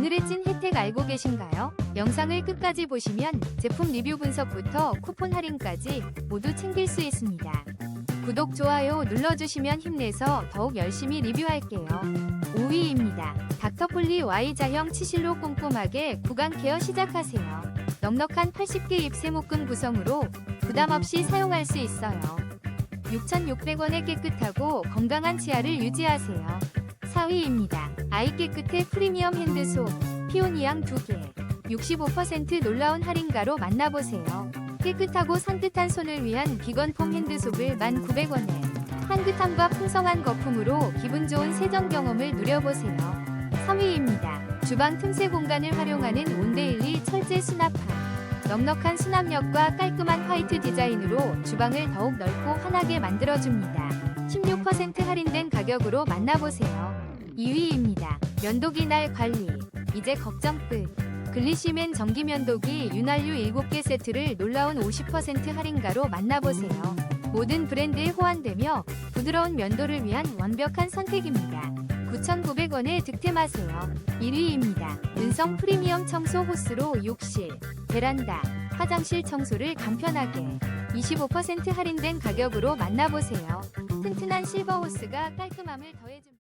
오늘의 찐 혜택 알고 계신가요? 영상을 끝까지 보시면 제품 리뷰 분석부터 쿠폰 할인까지 모두 챙길 수 있습니다. 구독, 좋아요 눌러주시면 힘내서 더욱 열심히 리뷰할게요. 5위입니다. 닥터폴리 Y자형 치실로 꼼꼼하게 구강 케어 시작하세요. 넉넉한 80개 입새 묶음 구성으로 부담 없이 사용할 수 있어요. 6,600원에 깨끗하고 건강한 치아를 유지하세요. 4위입니다. 아이 깨끗해 프리미엄 핸드소 피오니앙 2개 65% 놀라운 할인가로 만나보세요. 깨끗하고 산뜻한 손을 위한 비건 폼 핸드소를 1,900원에 향긋함과 풍성한 거품으로 기분 좋은 세정 경험을 누려보세요. 3위입니다. 주방 틈새 공간을 활용하는 온데일리 철제 수납함. 넉넉한 수납력과 깔끔한 화이트 디자인으로 주방을 더욱 넓고 환하게 만들어줍니다. 16% 할인된 가격으로 만나보세요. 2위입니다. 면도기 날 관리. 이제 걱정 끝. 글리시맨 전기 면도기 윤활유 7개 세트를 놀라운 50% 할인가로 만나보세요. 모든 브랜드에 호환되며 부드러운 면도를 위한 완벽한 선택입니다. 9,900원에 득템하세요. 1위입니다. 은성 프리미엄 청소 호스로 욕실, 베란다, 화장실 청소를 간편하게 25% 할인된 가격으로 만나보세요. 튼튼한 실버 호스가 깔끔함을 더해줍니다.